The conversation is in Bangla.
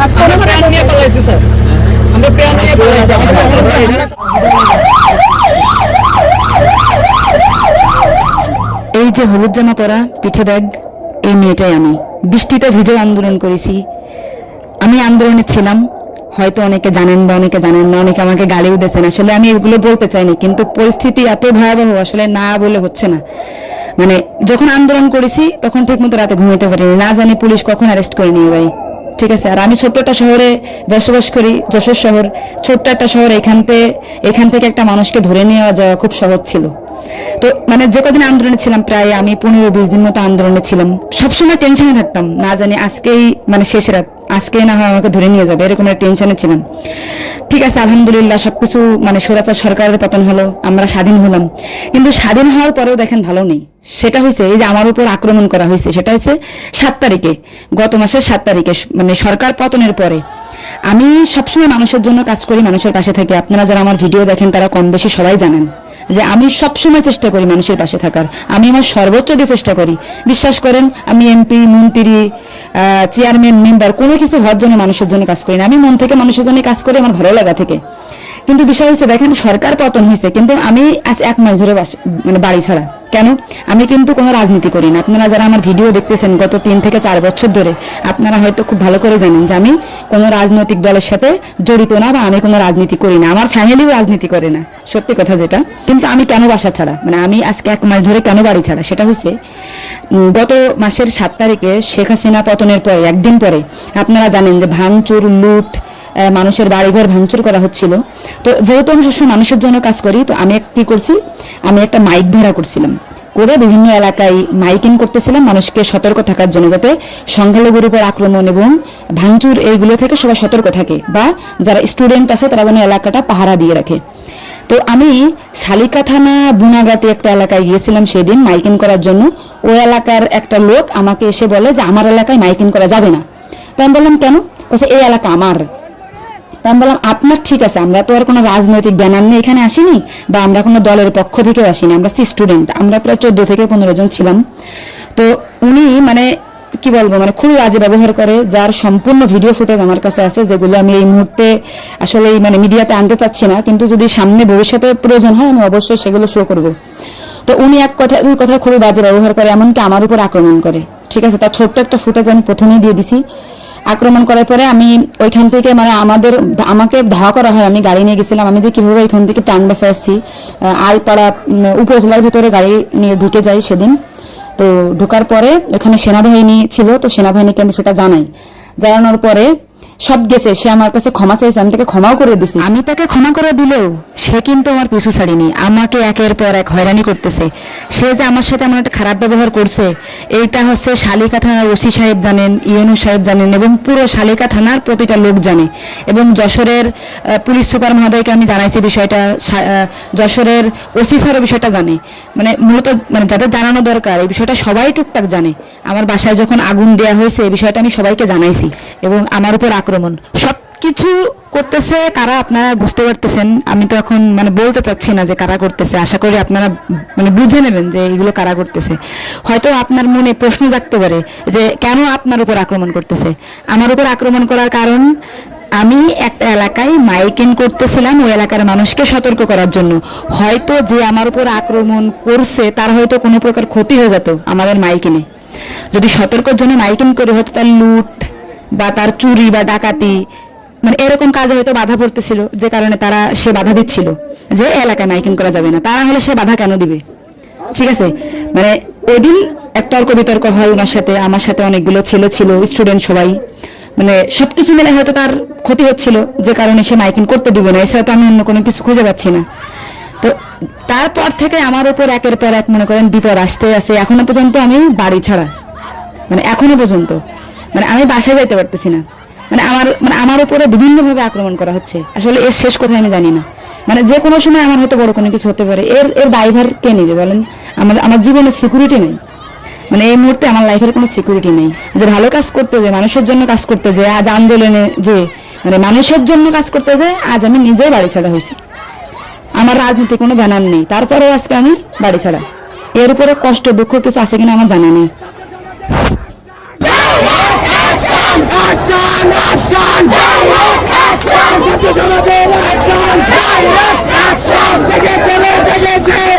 ভিডিও প্রাণ নিয়ে পালাইছি স্যার। আমরা প্রাণ নিয়ে পালাইছি। এই যে হলুদ জামা পরা পিঠে ব্যাগ এই মেয়েটাই আমি। বৃষ্টিতে ভিজেও আন্দোলন করেছি। আমি আন্দোলনে ছিলাম। হয়তো অনেকে জানেন বা অনেকে জানেন না অনেকে আমাকে গালিও দিয়েছেন। আসলে আমি এগুলো বলতে চাইনি কিন্তু পরিস্থিতি এত ভয়াবহ আসলে না বলে হচ্ছে না। মানে যখন আন্দোলন করেছি তখন ঠিক মতো রাতে ঘুমাইতে পারিনি। না জানি পুলিশ কখন অ্যারেস্ট করে নিয়ে ভাই ঠিক আছে, আর আমি ছোট্ট একটা শহরে বসবাস করি, যশোর শহর। ছোট্ট একটা শহর এখান থেকে এখান থেকে একটা মানুষকে ধরে নিয়ে যাওয়া খুব সহজ ছিল। তো মানে যে কদিন আন্দোলনে ছিলাম, প্রায় আমি পনেরো বিশ দিন মতো আন্দোলনে ছিলাম। সবসময় টেনশনে থাকতাম, না জানি আজকেই মানে শেষ রাত। আজকেই না হয় আমাকে ধরে নিয়ে যাবে, এরকম একটা টেনশনে ছিলাম। ঠিক আছে, আলহামদুলিল্লাহ সবকিছু মানে সরাচার সরকারের পতন হলো, আমরা স্বাধীন হলাম। কিন্তু স্বাধীন হওয়ার পরেও দেখেন ভালো নেই। সেটা হয়েছে এই যে আমার উপর আক্রমণ করা হয়েছে সেটা হচ্ছে সাত তারিখে, গত মাসের সাত তারিখে মানে সরকার পতনের পরে। আমি সবসময় মানুষের জন্য কাজ করি, মানুষের পাশে থাকি। আপনারা যারা আমার ভিডিও দেখেন, তারা কম বেশি সবাই জানেন। যে আমি সবসময় চেষ্টা করি মানুষের পাশে থাকার। আমি আমার সর্বোচ্চ দিয়ে চেষ্টা করি। বিশ্বাস করেন, আমি এমপি, মন্ত্রী চেয়ারম্যান মেম্বার কোনো কিছু হওয়ার জন্য মানুষের জন্য কাজ করি না। আমি মন থেকে মানুষের জন্য কাজ করি, আমার ভালো লাগা থেকে। কিন্তু বিষয় হচ্ছে দেখেন, সরকার পতন হয়েছে কিন্তু আমি আজ এক মাস ধরে মানে বাড়ি ছাড়া। কেন? আমি কিন্তু কোনো রাজনীতি করি না। আপনারা যারা আমার ভিডিও দেখতেছেন গত তিন থেকে চার বছর ধরে, আপনারা হয়তো খুব ভালো করে জানেন যে আমি কোনো রাজনৈতিক দলের সাথে জড়িত না বা আমি কোনো রাজনীতি করি না। আমার ফ্যামিলিও রাজনীতি করে না, সত্যি কথা যেটা। কিন্তু আমি কেন বাসা ছাড়া? মানে আমি আজকে এক মাস ধরে কেন বাড়ি ছাড়া? সেটা হচ্ছে গত মাসের সাত তারিখে শেখ হাসিনা পতনের পরে, একদিন পরে, আপনারা জানেন যে ভাঙচুর, লুট মানুষের বাড়িঘর ভাঙচুর করা হচ্ছিল। তো যেহেতু আমি সবসময় মানুষের জন্য কাজ করি, তো আমি কি করছি? আমি একটা মাইক ভাড়া করছিলাম। করে বিভিন্ন এলাকায় মাইকিং করতেছিলাম মানুষকে সতর্ক থাকার জন্য যাতে সংখ্যালঘুর উপর আক্রমণ এবং ভাঙচুর এইগুলো থেকে সবাই সতর্ক থাকে বা যারা স্টুডেন্ট আছে তারা যেন এলাকাটা পাহারা দিয়ে রাখে। তো আমি শালিকা থানা বুনাগাতি একটা এলাকায় গিয়েছিলাম সেদিন মাইকিং করার জন্য। ওই এলাকার একটা লোক আমাকে এসে বলে যে, আমার এলাকায় মাইকিং করা যাবে না। তো আমি বললাম, কেন? এই এলাকা আমার। তা আমি বললাম, আপনার ঠিক আছে, আমরা তো আর কোনো রাজনৈতিক ব্যানার নিয়ে এখানে আসিনি বা আমরা কোনো দলের পক্ষ থেকেও আসিনি, আমরা স্টুডেন্ট আমরা প্রায় চোদ্দ থেকে পনেরো জন ছিলাম। তো উনি মানে কি বলব মানে খুবই বাজে ব্যবহার করে, যার সম্পূর্ণ ভিডিও ফুটেজ আমার কাছে আছে, যেগুলো আমি এই মুহূর্তে আসলে মানে মিডিয়াতে আনতে চাচ্ছি না, কিন্তু যদি সামনে ভবিষ্যতে প্রয়োজন হয়, আমি অবশ্যই সেগুলো শো করব। তো উনি এক কথা, দুই কথা খুবই বাজে ব্যবহার করে, এমনকি আমার উপর আক্রমণ করে। ঠিক আছে, তার ছোট্ট একটা ফুটেজ আমি প্রথমেই দিয়ে দিছি। আক্রমণ করার পরে আমি ওইখান থেকে মানে আমাদের আমাকে ধাওয়া করা হয়, আমি গাড়ি নিয়ে গেছিলাম। আমি যে কীভাবে এখান থেকে প্রাণ বাসে আসছি আলপাড়া উপজেলার ভিতরে গাড়ি নিয়ে ঢুকে যাই সেদিন। তো ঢোকার পরে ওখানে সেনাবাহিনী ছিল, তো সেনাবাহিনীকে আমি সেটা জানাই। জানানোর পরে সব গেছে, সে আমার কাছে ক্ষমা চাইছে, আমি তাকে ক্ষমাও করে দিছি। আমি তাকে ক্ষমা করে দিলেও সে কিন্তু আমার পিছু ছাড়িনি, আমাকে একের পর এক হয়রানি করতেছে। সে যে আমার সাথে এমন একটা খারাপ ব্যবহার করছে, এইটা হচ্ছে শালিকা থানার ওসি সাহেব জানেন ইএনও সাহেব জানেন, এবং পুরো শালিকা থানার প্রতিটা লোক জানে। এবং যশোরের পুলিশ সুপার মহোদয়কে আমি জানাইছি বিষয়টা যশোরের ওসি স্যারও বিষয়টা জানে। মানে মূলত মানে যাদের জানানো দরকার, এই বিষয়টা সবাই টুকটাক জানে। আমার বাসায় যখন আগুন দেওয়া হয়েছে, এই বিষয়টা আমি সবাইকে জানাইছি। এবং আমার উপর আক্রমণ সব কিছু করতেছে, কারা আপনারা বুঝতে পারতেছেন? আমি তো এখন মানে বলতে চাচ্ছি না যে কারা করতেছে। আশা করি আপনারা মানে বুঝে নেবেন যে এগুলো কারা করতেছে। হয়তো আপনার মনে প্রশ্ন জাগতে পারে যে কেন আপনার উপর আক্রমণ করতেছে? আমার উপর আক্রমণ করার কারণ, আমি একটা এলাকায় মাইকিং করতেছিলাম ওই এলাকার মানুষকে সতর্ক করার জন্য। হয়তো যে আমার উপর আক্রমণ করছে, তার হয়তো কোনো প্রকার ক্ষতি হয়ে যেত আমাদের মাইকিনে যদি সতর্কর জন্য মাইকিং করে হয়তো তার লুট বা তার চুরি বা ডাকাতি মানে এরকম কাজে হয়তো বাধা পড়তেছিল, যে কারণে তারা সে বাধা দিচ্ছিল, যে এলাকায় মাইকিং করা যাবে না, তারা হলে সে বাধা কেন দিবে? ঠিক আছে? মানে ওই দিন এক তর্ক বিতর্ক হয় ওনার সাথে, আমার সাথে অনেকগুলো ছেলে ছিল, স্টুডেন্ট সবাই মানে সবকিছু মিলে হয়তো তার ক্ষতি হচ্ছিল, যে কারণে সে মাইকিং করতে দিবে না, এছাড়া তো আমি অন্য কোনো কিছু খুঁজে পাচ্ছি না। তো তারপর থেকে আমার উপর একের পর এক মনে করেন বিপদ আসতে আসে এখনও পর্যন্ত আমি বাড়ি ছাড়া মানে এখনও পর্যন্ত। মানে আমি বাসায় যাইতে পারতেছি না। মানে আমার মানে আমার উপরে বিভিন্নভাবে আক্রমণ করা হচ্ছে। আসলে এর শেষ কোথায় আমি জানি না। মানে যে কোনো সময় আমার হয়তো বড় কোনো কিছু হতে পারে। এর এর দায়ভার কে নেবে বলেন? আমার আমার জীবনে সিকিউরিটি নেই। মানে এই মুহূর্তে আমার লাইফের কোনো সিকিউরিটি নেই। যে ভালো কাজ করতে যে, মানুষের জন্য কাজ করতে যে, আজ আন্দোলনে যে মানে মানুষের জন্য কাজ করতে যে, আজ আমি নিজেই বাড়ি ছাড়া হয়েছি। আমার রাজনীতি কোনো ব্যানার নেই। তারপরেও আজকে আমি বাড়ি ছাড়া। এর উপরে কষ্ট, দুঃখ কিছু আছে কিনা আমার জানা নেই। action, action, direct action, ছাত্র জনতার action, direct action, দেখে চলে দেখে চলে